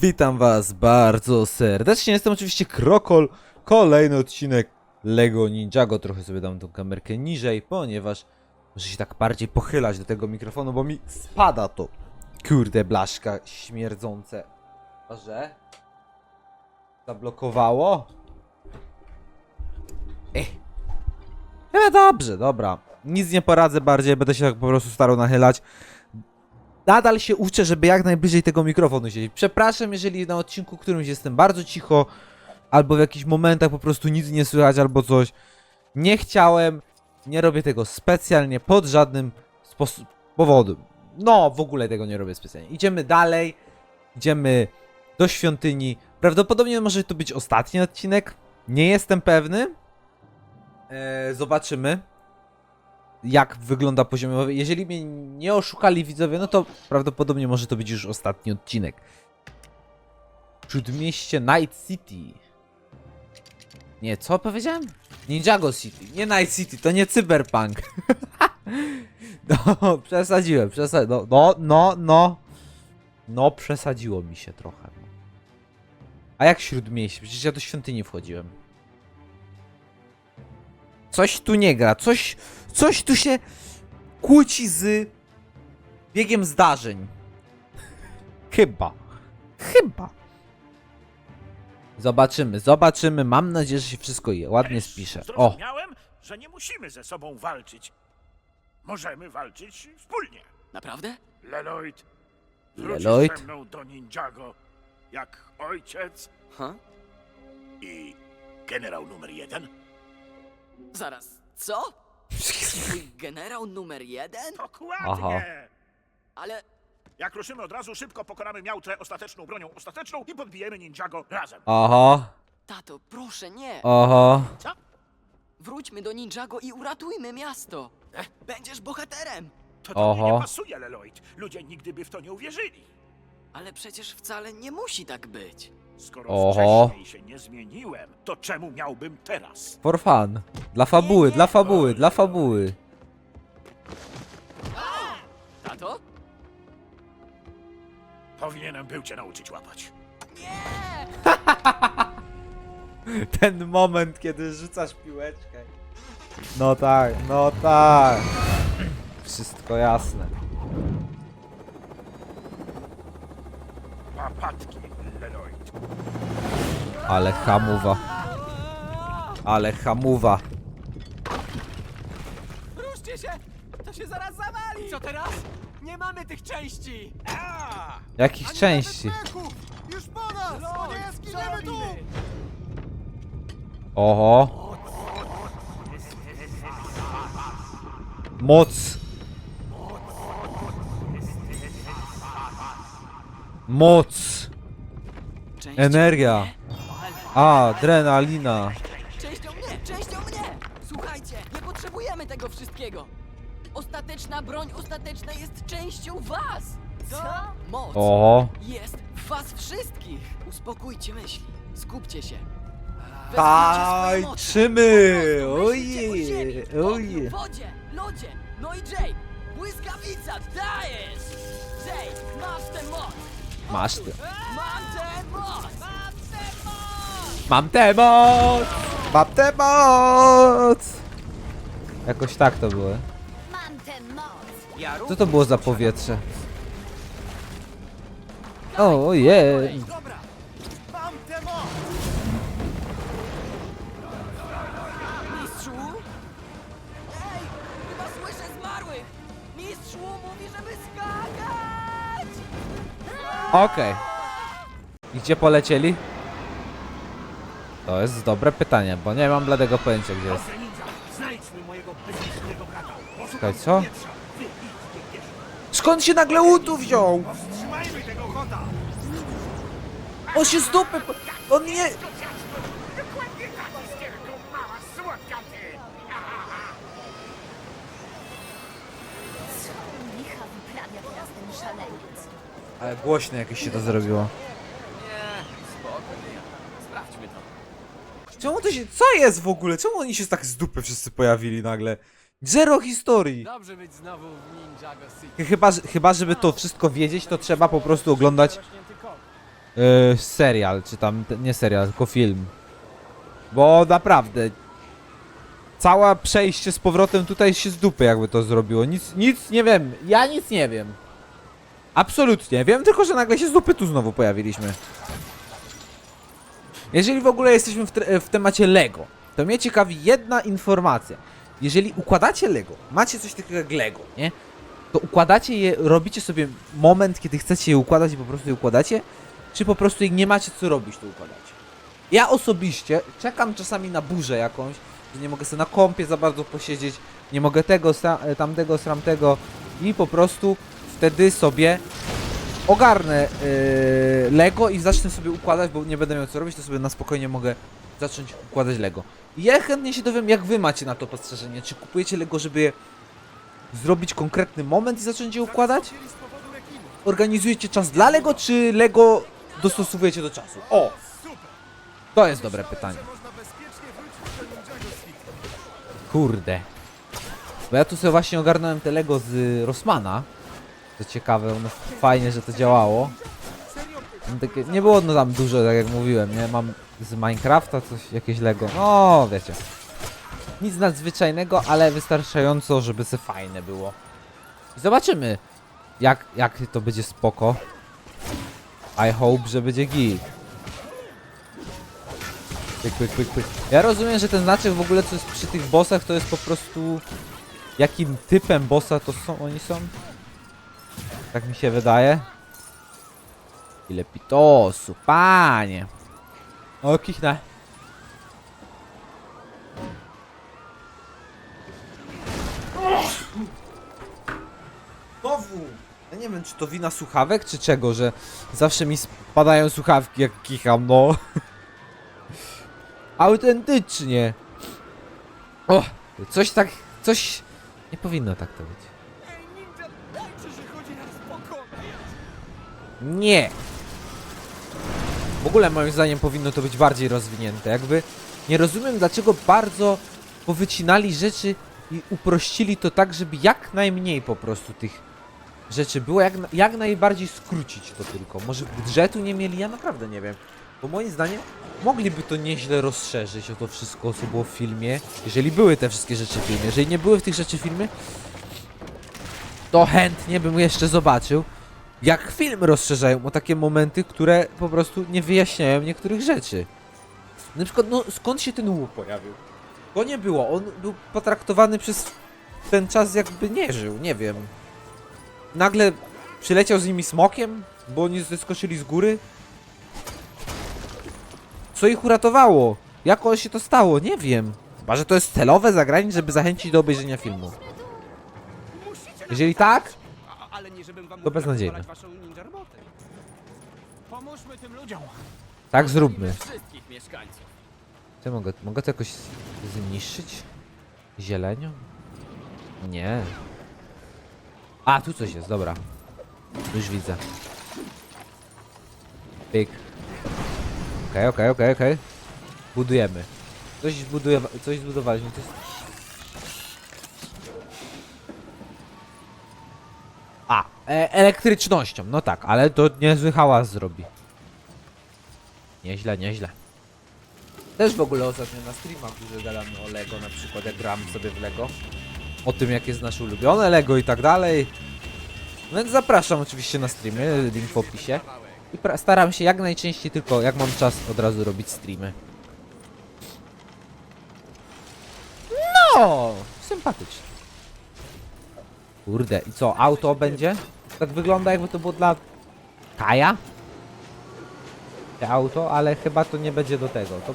Witam was bardzo serdecznie, jestem oczywiście Krokol, kolejny odcinek Lego Ninjago, trochę sobie dam tą kamerkę niżej, ponieważ muszę się tak bardziej pochylać do tego mikrofonu, bo mi spada to, kurde blaszka śmierdzące, a że? Zablokowało? Ech. No dobrze, dobra, nic nie poradzę bardziej, będę się tak po prostu starał nachylać, nadal się uczę, żeby jak najbliżej tego mikrofonu siedzieć. Przepraszam, jeżeli na odcinku którymś jestem bardzo cicho, albo w jakichś momentach po prostu nic nie słychać, albo coś. Nie chciałem, nie robię tego specjalnie, pod żadnym powodem. No, w ogóle tego nie robię specjalnie. Idziemy dalej, idziemy do świątyni. Prawdopodobnie może to być ostatni odcinek, nie jestem pewny. Eee, zobaczymy jak wygląda poziomowy. Jeżeli mnie nie oszukali widzowie, no to prawdopodobnie może to być już ostatni odcinek. Śródmieście Night City. Nie, co powiedziałem? Ninjago City. Nie Night City, to nie Cyberpunk. no, przesadziłem, przesadziłem. No, no, no, no. No, przesadziło mi się trochę. A jak Śródmieście? Przecież ja do świątyni wchodziłem. Coś tu nie gra, coś, coś tu się kłóci z biegiem zdarzeń. Chyba. Chyba. Zobaczymy, zobaczymy. Mam nadzieję, że się wszystko je ładnie spisze. O, Zrozumiałem, że nie musimy ze sobą walczyć. Możemy walczyć wspólnie. Naprawdę? Leloid, wrócisz Leloid? ze mną do Ninjago jak ojciec Ha? i generał numer jeden? Zaraz, co? Twój generał numer jeden? Dokładnie! Aha. Ale Jak ruszymy od razu, szybko pokonamy miałtrę ostateczną bronią ostateczną i podbijemy Ninjago razem. oho, tato, proszę nie! oho. Co? Wróćmy do Ninjago i uratujmy miasto! Będziesz bohaterem! To do mnie Oho. nie pasuje, Leloid. Ludzie nigdy by w to nie uwierzyli. Ale przecież wcale nie musi tak być. Skoro Oho. wcześniej się nie zmieniłem, to czemu miałbym teraz? For fun. Dla fabuły, Nie, nie. dla fabuły, dla fabuły. Tato? Powinienem był cię nauczyć łapać. Nie! Ten moment, kiedy rzucasz piłeczkę. No tak, no tak. Wszystko jasne. Łapatki. Ale hamuwa. Ale hamuwa. Ruszcie się! To się zaraz zawali! Co teraz? Nie mamy tych części! Jakich części? Już po nas! Nie zginiemy tu! Oho. Moc. Moc. Energia. Mnie. Adrenalina. Częścią mnie! Częścią mnie! Słuchajcie, nie potrzebujemy tego wszystkiego! Ostateczna broń ostateczna jest częścią was! Co? Moc Oho. jest w was wszystkich! Uspokójcie myśli, skupcie się. Wezwijcie swoje moce. Tańczymy! Po prostu myślcie o ziemi, ogniu, wodzie, lodzie. No i Jay, błyskawica, dajesz! Jay, masz tę moc! Masz ty. Mam tę moc! Mam tę moc! Mam tę moc! Mam tę moc! Jakoś tak to było. Mam tę moc! Co to było za powietrze? O, ojej. Dobra! Mam tę moc! Mistrzu? Ej, chyba słyszę zmarłych! Mistrzu mówi, żeby skakać! Okej. I Gdzie polecieli? To jest dobre pytanie, bo nie mam bladego pojęcia gdzie jest. Czekaj, co? Skąd się nagle Utu wziął? On się z dupy... po- On nie... Ale głośno jakieś się to zrobiło. Nie, spokojnie. Sprawdźmy to. Czemu to się... Co jest w ogóle? Czemu oni się tak z dupy wszyscy pojawili nagle? Zero historii. Dobrze być znowu w Ninjago City. Chyba, że- chyba żeby to wszystko wiedzieć, to trzeba po prostu oglądać. Yy, serial, czy tam, te- nie serial, tylko film. Bo naprawdę, całe przejście z powrotem tutaj się z dupy jakby to zrobiło. Nic, nic nie wiem, ja nic nie wiem. Absolutnie, wiem tylko, że nagle się z dupy tu znowu pojawiliśmy. Jeżeli w ogóle jesteśmy w, w temacie Lego, to mnie ciekawi jedna informacja. Jeżeli układacie Lego, macie coś takiego jak Lego, nie? To układacie je, robicie sobie moment, kiedy chcecie je układać i po prostu je układacie, czy po prostu nie macie co robić, to układacie. Ja osobiście czekam czasami na burzę jakąś, że nie mogę sobie na kąpie za bardzo posiedzieć, nie mogę tego, e, tamtego, sramtego i po prostu wtedy sobie ogarnę yy, Lego i zacznę sobie układać, bo nie będę miał co robić, to sobie na spokojnie mogę zacząć układać Lego. I ja chętnie się dowiem, jak wy macie na to postrzeżenie. Czy kupujecie Lego, żeby zrobić konkretny moment i zacząć je układać? Organizujecie czas dla Lego, czy Lego dostosowujecie do czasu? O! To jest dobre pytanie. Kurde. Bo ja tu sobie właśnie ogarnąłem te Lego z Rossmana. To ciekawe, one fajnie, że to działało. Mam Takie, nie było no tam dużo, tak jak mówiłem, nie? Mam z Minecrafta coś, jakieś Lego. No, wiecie. Nic nadzwyczajnego, ale wystarczająco, żeby se fajne było. Zobaczymy, jak, jak to będzie spoko. I hope, że będzie git. Pyk, pyk, pyk, pyk. Ja rozumiem, że ten znaczek w ogóle, co jest przy tych bossach, to jest po prostu... Jakim typem bossa to są, oni są? Tak mi się wydaje. Ile pitosu, panie. O, kichnę. Znowu! Ja nie wiem, czy to wina słuchawek, czy czego, że zawsze mi spadają słuchawki, jak kicham, no. Autentycznie. O, coś tak, coś... Nie powinno tak to być. Nie. W ogóle moim zdaniem powinno to być bardziej rozwinięte. Jakby nie rozumiem dlaczego bardzo powycinali rzeczy i uprościli to tak, żeby jak najmniej po prostu tych rzeczy było, jak, jak najbardziej skrócić to tylko. Może budżetu nie mieli? Ja naprawdę nie wiem. Bo moim zdaniem mogliby to nieźle rozszerzyć o to wszystko, co było w filmie, jeżeli były te wszystkie rzeczy w filmie. Jeżeli nie były w tych rzeczy w filmie, to chętnie bym jeszcze zobaczył, jak film rozszerzają o takie momenty, które po prostu nie wyjaśniają niektórych rzeczy. Na przykład, no skąd się ten łup pojawił? Go nie było, on był potraktowany przez ten czas jakby nie żył, nie wiem. Nagle przyleciał z nimi smokiem, bo oni zeskoczyli z góry. Co ich uratowało? Jak on się to stało? Nie wiem. Chyba, że to jest celowe zagranie, żeby zachęcić do obejrzenia filmu. Jeżeli tak, żebym wam To jak beznadziejne. wykonać waszą ninja robotę. Pomóżmy tym ludziom. tak zróbmy. Wszystkich mieszkańców. Czy mogę, mogę to jakoś zniszczyć? Zielenią? Nie. A, tu coś jest, dobra. Już widzę. Pyk. Okej, okej, okej, okej. Budujemy. Coś zbuduje, coś zbudowaliśmy. Coś... A, e, elektrycznością, no tak, ale to niezły hałas zrobi. Nieźle, nieźle. Też w ogóle ostatnio na streamach dużo gadamy o Lego, na przykład jak gramy sobie w Lego. O tym jak jest nasze ulubione Lego i tak dalej. No Więc zapraszam oczywiście na streamy, link w opisie. I staram się jak najczęściej tylko jak mam czas od razu robić streamy. No, sympatycznie. Kurde, i co, auto będzie? Tak wygląda jakby to było dla Kaja? Te auto, ale chyba to nie będzie do tego. To...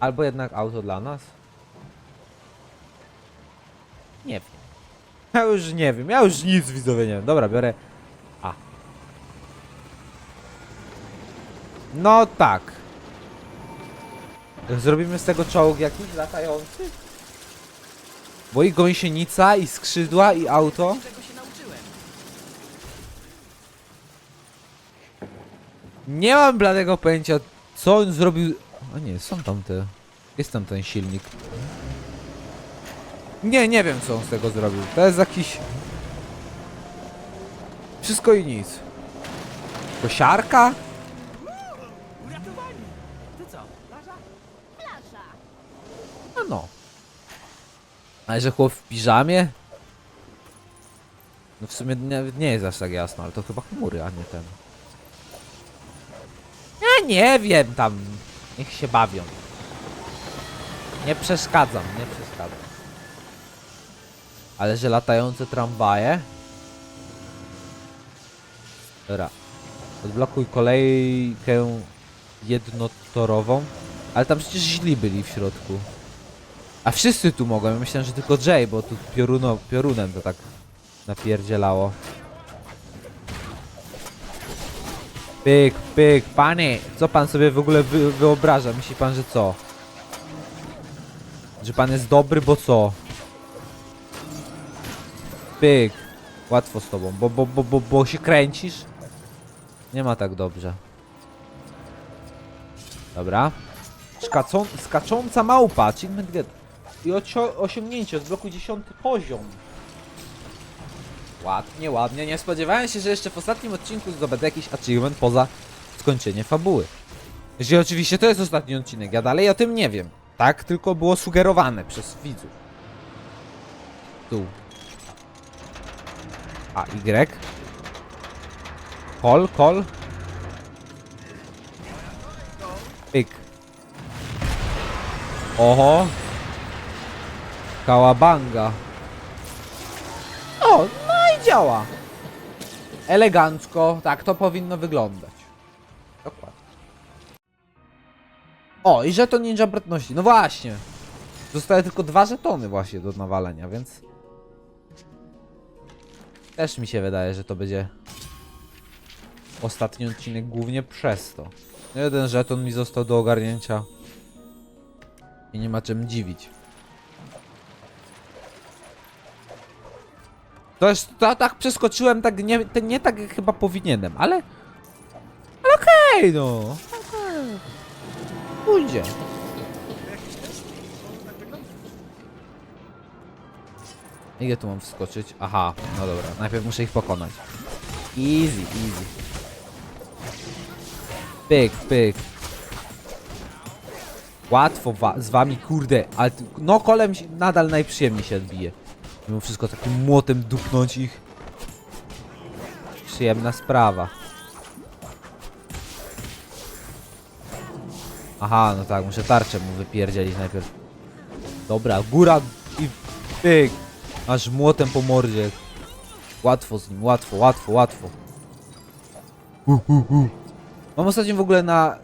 Albo jednak auto dla nas? Nie wiem. Ja już nie wiem, ja już nic widzowie nie wiem. Dobra, biorę A. No tak. Zrobimy z tego czołg jakiś latający? Bo i gąsienica, i skrzydła, i auto. Nie mam bladego pojęcia, co on zrobił. A nie, są tam te. Jest tam ten silnik. Nie, nie wiem, co on z tego zrobił. To jest jakiś. Wszystko i nic. Kosiarka? Uratowani! To co, plaża? Plaża. No no. Ale że chłop w piżamie? No w sumie nawet nie jest aż tak jasno, ale to chyba chmury, a nie ten. Ja nie wiem tam. Niech się bawią. Nie przeszkadzam, nie przeszkadzam. Ale że latające tramwaje? Dobra. Odblokuj kolejkę jednotorową. Ale tam przecież źli byli w środku. A wszyscy tu mogą. Ja myślałem, że tylko Jay, bo tu pioruno, piorunem to tak napierdzielało. Pyk, pyk, panie! Co pan sobie w ogóle wy, wyobraża? Myśli pan, że co? Że pan jest dobry, bo co? Pyk. Łatwo z tobą, bo, bo, bo, bo, bo się kręcisz? Nie ma tak dobrze. Dobra. Szkacą, skacząca małpa, achievement get. I osiągnięcie, odblokuj 10 poziom. Ładnie, ładnie. Nie spodziewałem się, że jeszcze w ostatnim odcinku zdobędę jakiś achievement poza skończenie fabuły. Jeśli oczywiście to jest ostatni odcinek, ja dalej o tym nie wiem. Tak tylko było sugerowane przez widzów. Tu. A, Y. Kol, kol. Pyk. Oho. Kałabanga. O, no i działa. Elegancko, tak to powinno wyglądać. Dokładnie. O, i żeton ninja bratności. No właśnie. Zostały tylko dwa żetony właśnie do nawalenia, więc... Też mi się wydaje, że to będzie ostatni odcinek głównie przez to. Jeden żeton mi został do ogarnięcia. I nie ma czym dziwić. To jest, to tak przeskoczyłem, tak nie, nie tak chyba powinienem, ale... Ale okej, no. Okej. Pójdzie. Ile tu mam wskoczyć? Aha, no dobra, najpierw muszę ich pokonać. Easy, easy. Pyk, pyk. Łatwo wa z wami, kurde, ale no kolem nadal najprzyjemniej się odbije. Mimo wszystko takim młotem dupnąć ich. Przyjemna sprawa. Aha, no tak, muszę tarczę mu wypierdzielić najpierw. Dobra, góra i pyk. Aż młotem po mordzie. Łatwo z nim, łatwo, łatwo, łatwo. Uh, uh, uh. Mam ostatnio w ogóle na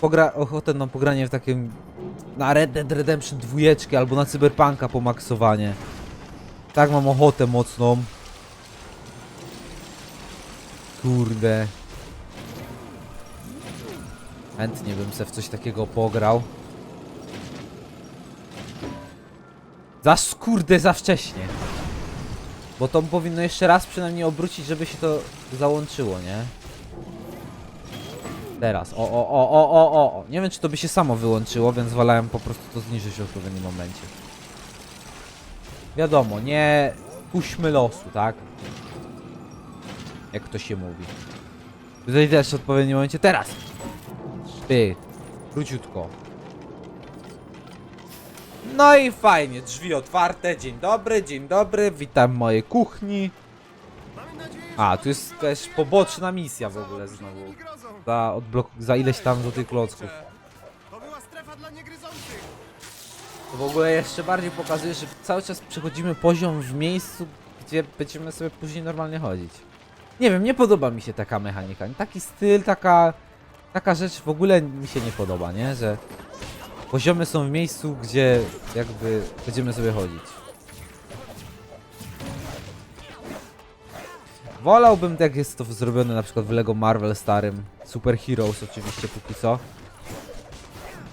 pogra ochotę na pogranie w takim na Red Dead Redemption 2 albo na Cyberpunka po maksowanie. Tak mam ochotę mocną. Kurde. Chętnie bym se w coś takiego pograł. Za kurde, za wcześnie. Bo to powinno jeszcze raz przynajmniej obrócić, żeby się to załączyło, nie? Teraz, o, o, o, o, o, o, o. Nie wiem, czy to by się samo wyłączyło, więc wolałem po prostu to zniżyć w odpowiednim momencie. Wiadomo, nie puśćmy losu, tak? Jak to się mówi. Tutaj też w odpowiednim momencie, teraz! Ty, króciutko. No i fajnie, drzwi otwarte, dzień dobry, dzień dobry, witam w mojej kuchni. A, tu jest też poboczna misja w ogóle znowu. Za, odblok za ileś tam do tych klocków. W ogóle jeszcze bardziej pokazuje, że cały czas przechodzimy poziom w miejscu, gdzie będziemy sobie później normalnie chodzić. Nie wiem, nie podoba mi się taka mechanika. Taki styl, taka, taka rzecz w ogóle mi się nie podoba, nie? Że poziomy są w miejscu, gdzie jakby będziemy sobie chodzić. Wolałbym, jak jest to zrobione na przykład w Lego Marvel starym, Super Heroes oczywiście póki co.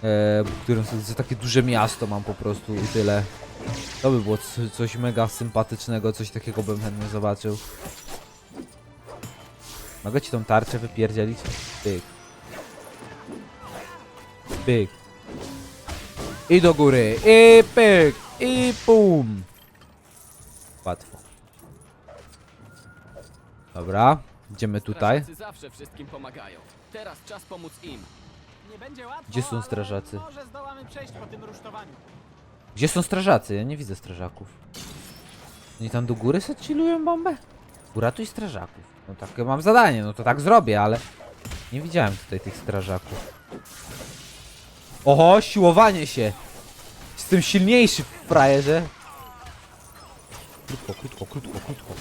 E, którym jest takie duże miasto mam po prostu i tyle. To by było co- coś mega sympatycznego, coś takiego bym chętnie zobaczył. Mogę ci tą tarczę wypierdzielić? Pyk. Pyk. I do góry. I pyk. I pum. Łatwo. Dobra. Idziemy tutaj. Zawsze wszystkim pomagają. Teraz czas pomóc im. Gdzie są strażacy? Może zdołamy przejść po tym rusztowaniu. Gdzie są strażacy? Ja nie widzę strażaków. Oni tam do góry se chillują bombę? Uratuj strażaków. No takie mam zadanie, no to tak zrobię, ale... Nie widziałem tutaj tych strażaków. Oho, siłowanie się! Jestem silniejszy w frajerze. Krótko, krótko, krótko, krótko.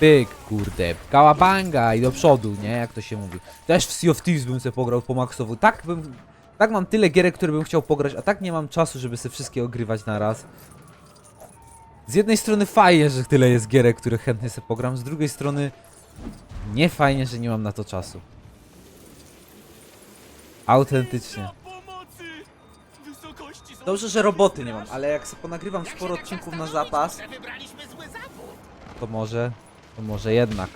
Pyk, kurde, kałabanga i do przodu, nie? Jak to się mówi. Też w Sea of Thieves bym sobie pograł po maksowu. Tak bym... Tak mam tyle gierek, które bym chciał pograć, a tak nie mam czasu, żeby sobie wszystkie ogrywać na raz. Z jednej strony fajnie, że tyle jest gierek, które chętnie sobie pogram, z drugiej strony nie fajnie, że nie mam na to czasu. Autentycznie. Dobrze, że roboty nie mam, ale jak sobie ponagrywam sporo odcinków na zapas, to może, to może jednak.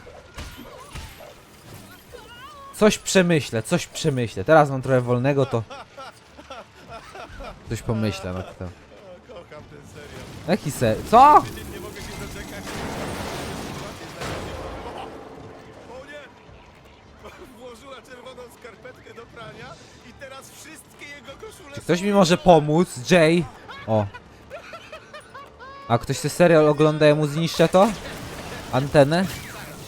Coś przemyślę, coś przemyślę. Teraz mam trochę wolnego, to coś pomyślę nad tym. Kocham ten serial. Jaki se... Co? Nie mogę się doczekać. O nie! Włożyła czerwoną skarpetkę do prania i teraz wszystkie jego koszule Czy ktoś mi może pomóc? Jay? O. A ktoś ten serial ogląda, ja mu zniszczę to? Antenę?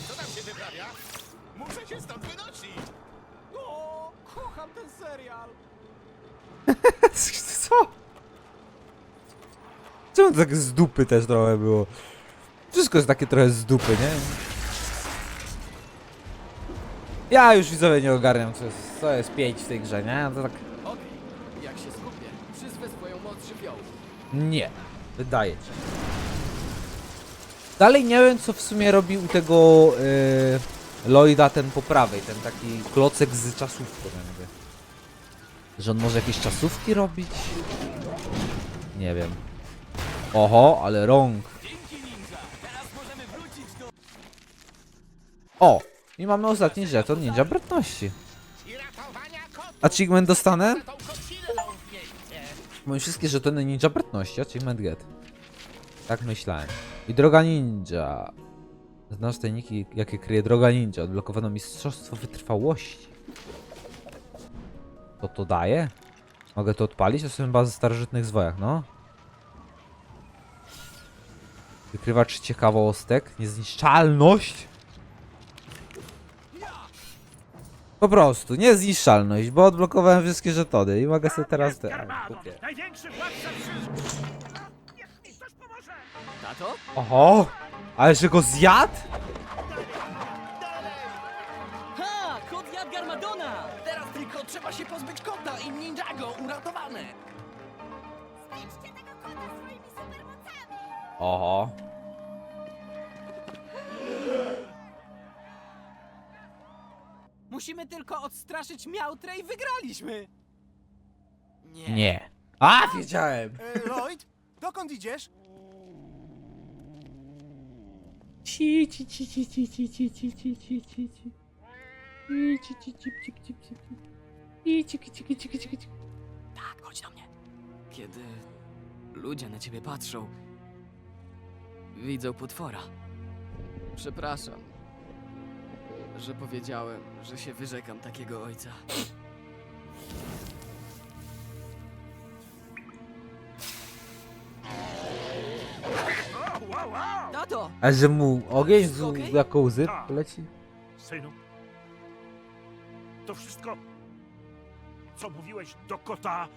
Co tam się wyprawia? Muszę się stąd wynosić! O, kocham ten serial! Co? Czemu to tak z dupy też trochę było? Wszystko jest takie trochę z dupy, nie? Ja już widzowie nie ogarniam, co jest, co jest pięć w tej grze, nie? To tak... Okej, jak się skupię, przyzwę swoją moc żywiołu. Nie. Wydaje ci. Dalej nie wiem, co w sumie robi u tego yy, Lloyda ten po prawej, ten taki klocek z czasówką jakby. Że on może jakieś czasówki robić? Nie wiem. Oho, ale rąk. O! I mamy ostatni żeton ninja brudności. Achievement dostanę? Mam wszystkie żetony ninja brudności, achievement get. Tak myślałem. I droga ninja. Znasz tajniki, jakie kryje droga ninja. Odblokowano mistrzostwo wytrwałości. To to daje? Mogę to odpalić? To są chyba ze starożytnych zwojach, no. Wykrywacz ciekawostek. Niezniszczalność. Po prostu, niezniszczalność, bo odblokowałem wszystkie żetony i mogę sobie teraz te... kupię. Tato? Oho! Ale że go zjadł? Ha! Kot jadł Garmadona! Teraz tylko trzeba się pozbyć kota i Ninjago uratowane! Zniszczcie tego kota swoimi supermocami! Oho. Musimy tylko odstraszyć Miautrę i wygraliśmy! Nie. Nie. A, wiedziałem! E, Lloyd, dokąd idziesz? Ci, ci, ci, ci, ci, ci, ci, ci, ci, ci, ci, ci. I ci, ci, ci, ci, ci, ci, ci. I ciki, ciki, ciki, ciki, ciki. Tak, chodź do mnie. Kiedy ludzie na ciebie patrzą, widzą potwora. Przepraszam, że powiedziałem, że się wyrzekam takiego ojca. A że mu ogień z okej? jako łzy Tak. leci? Synu, to wszystko, co mówiłeś do kota,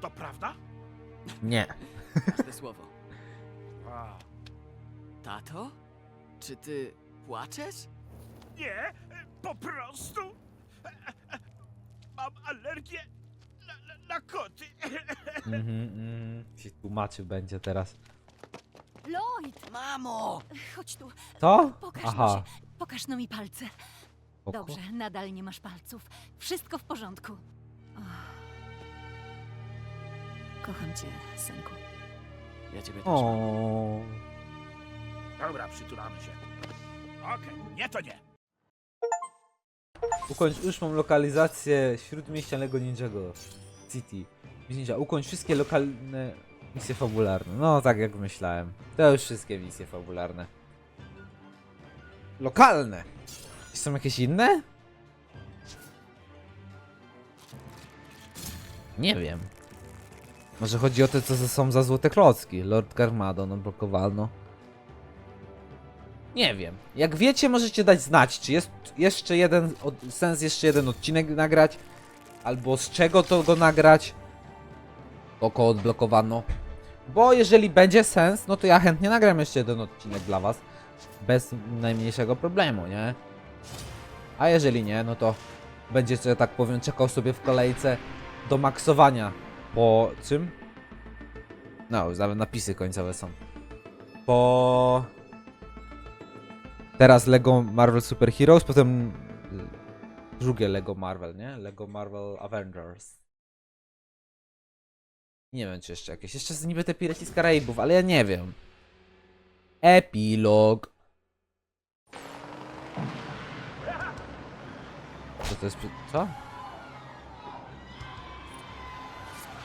to prawda? Nie. Każde słowo. A, Tato? Czy ty płaczesz? nie, po prostu mam alergię na, na, na koty. Mhm, mhm. Się tłumaczył będzie teraz. Lloyd! Mamo! Chodź tu, Co? pokaż Aha. mi się. Pokaż no mi palce. Spoko. Dobrze, nadal nie masz palców. Wszystko w porządku. Och. Kocham cię, synku. Ja ciebie też. O. Dobra, przytulamy się. Okej, nie to nie. Ukończ ósmą lokalizację śródmieścianego Ninjago City. Ninja, ukończ wszystkie lokalne misje fabularne. No, tak jak myślałem. To już wszystkie misje fabularne. lokalne. Są jakieś inne? Nie wiem. Może chodzi o te, co są za złote klocki. Lord Garmadon odblokowano. Nie wiem. Jak wiecie, możecie dać znać, czy jest jeszcze jeden, sens jeszcze jeden odcinek nagrać, albo z czego to go nagrać. Oko odblokowano. Bo jeżeli będzie sens, no to ja chętnie nagram jeszcze jeden odcinek dla was. Bez najmniejszego problemu, nie? A jeżeli nie, no to będzie, że tak powiem, czekał sobie w kolejce do maksowania. Po czym? No, już nawet napisy końcowe są. Po... Teraz Lego Marvel Super Heroes, potem y, drugie Lego Marvel, nie? Lego Marvel Avengers. Nie wiem, czy jeszcze jakieś. Jeszcze niby te Piraci z Karaibów, ale ja nie wiem. Epilog. Co to jest? Co?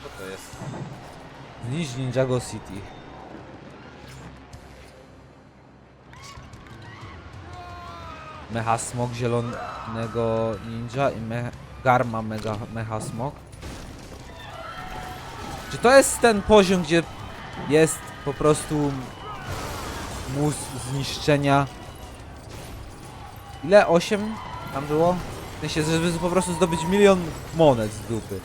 Co to jest? Zniszcz Ninjago City. Mecha Smog zielonego ninja i me Garma mega Mecha Smog. Czy to jest ten poziom, gdzie jest po prostu mus zniszczenia? Ile? 8 tam było? W sensie, żeby po prostu zdobyć milion monet z dupy.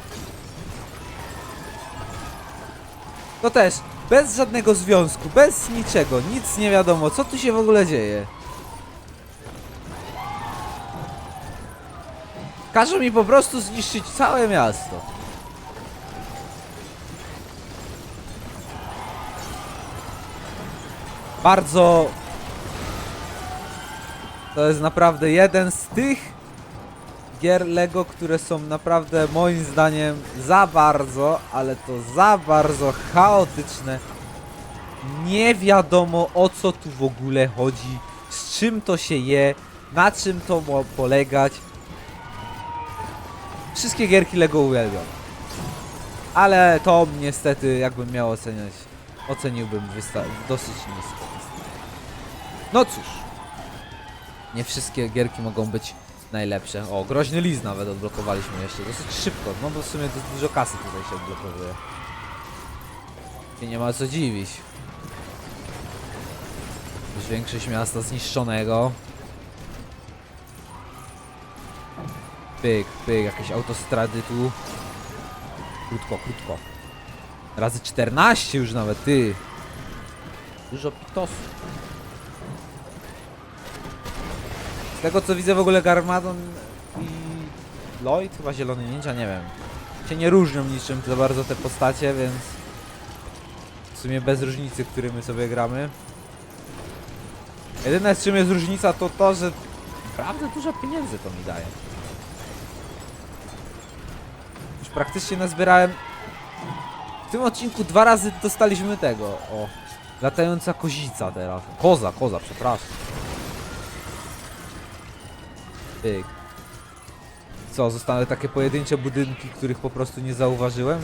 To też, bez żadnego związku, bez niczego, nic nie wiadomo, co tu się w ogóle dzieje. Każą mi po prostu zniszczyć całe miasto. Bardzo... To jest naprawdę jeden z tych gier Lego, które są naprawdę moim zdaniem za bardzo, ale to za bardzo chaotyczne. Nie wiadomo o co tu w ogóle chodzi, z czym to się je, na czym to ma polegać. Wszystkie gierki Lego uwielbiam. Ale to niestety, jakbym miał oceniać, oceniłbym dosyć nisko. No cóż. Nie wszystkie gierki mogą być najlepsze. O, groźny list nawet odblokowaliśmy jeszcze. Dosyć szybko, no bo w sumie dużo kasy tutaj się odblokowuje. I nie ma co dziwić. Już większość miasta zniszczonego. Pyk, pyk, jakieś autostrady tu. Krótko, krótko. Razy 14 już nawet, ty. Dużo pitosów. Tego co widzę w ogóle Garmadon i Lloyd, chyba Zielony Ninja, nie wiem. Się nie różnią niczym za bardzo te postacie, więc w sumie bez różnicy, którymi sobie gramy. Jedyne z czym jest różnica to to, że naprawdę dużo pieniędzy to mi daje. Już praktycznie nazbierałem w tym odcinku dwa razy dostaliśmy tego, o. Latająca kozica teraz. Koza, koza, przepraszam. Pyk. Co, zostały takie pojedyncze budynki, których po prostu nie zauważyłem?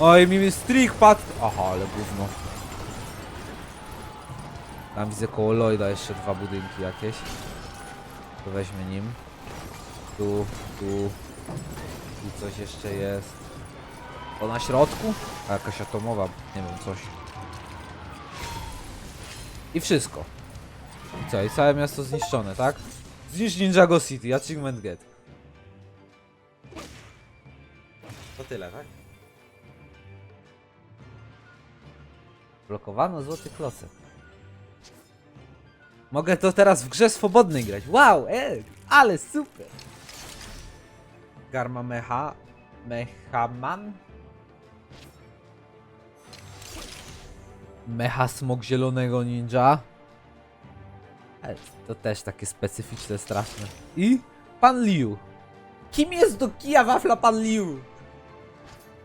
Oj, mi strik padł! Aha, ale gówno. Tam widzę koło Lloyda jeszcze dwa budynki jakieś. To weźmy nim. Tu, tu. Tu coś jeszcze jest. To na środku? A jakaś atomowa, nie wiem, coś. I wszystko. I co? I całe miasto zniszczone, tak? Zniszcz Ninjago City, achievement get. To tyle, tak? Blokowano złoty klocek. Mogę to teraz w grze swobodnej grać. Wow, ej, ale super. Garma Mecha. Mechaman? Mecha Smog Zielonego Ninja. Ale to też takie specyficzne, straszne. I Pan Liu. Kim jest do kija wafla Pan Liu?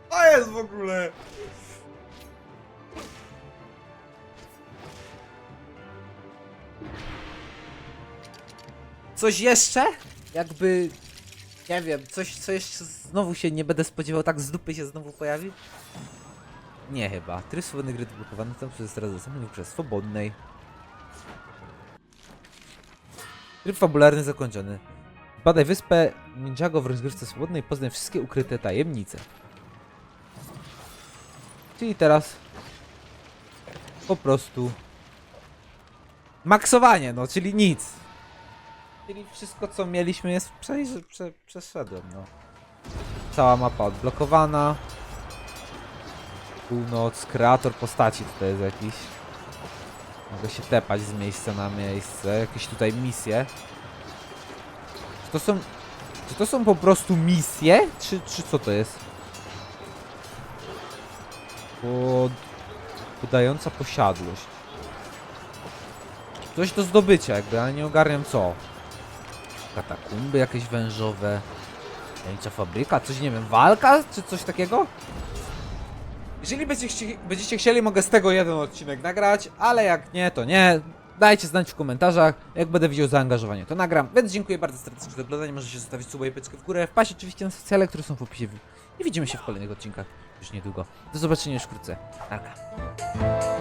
To jest w ogóle... Coś jeszcze? Jakby... Nie wiem, coś, co jeszcze znowu się nie będę spodziewał, tak z dupy się znowu pojawi? Nie chyba. Tryb swobodnej gry blokowany tam przez teraz dostępny grze swobodnej. Tryb fabularny zakończony. Badaj wyspę Ninjago w rozgrywce swobodnej poznaj wszystkie ukryte tajemnice. Czyli teraz po prostu maksowanie, no, czyli nic. Czyli wszystko, co mieliśmy jest przejrze, prze, przeszedłem, no. Cała mapa odblokowana. Północ, kreator postaci tutaj jest jakiś. Mogę się tepać z miejsca na miejsce. Jakieś tutaj misje. Czy to są... Czy to są po prostu misje? Czy, czy co to jest? Pod... Podająca posiadłość. Coś do zdobycia jakby, ale nie ogarniam co. Katakumby jakieś wężowe. Tajemnicza fabryka, coś nie wiem, walka czy coś takiego? Jeżeli będziecie, będziecie chcieli, mogę z tego jeden odcinek nagrać, ale jak nie, to nie. Dajcie znać w komentarzach, jak będę widział zaangażowanie, to nagram. Więc dziękuję bardzo serdecznie za oglądanie, możecie zostawić suba i w górę, wpaść oczywiście na socjale, które są w opisie. I widzimy się w kolejnych odcinkach już niedługo. Do zobaczenia już wkrótce. Narka.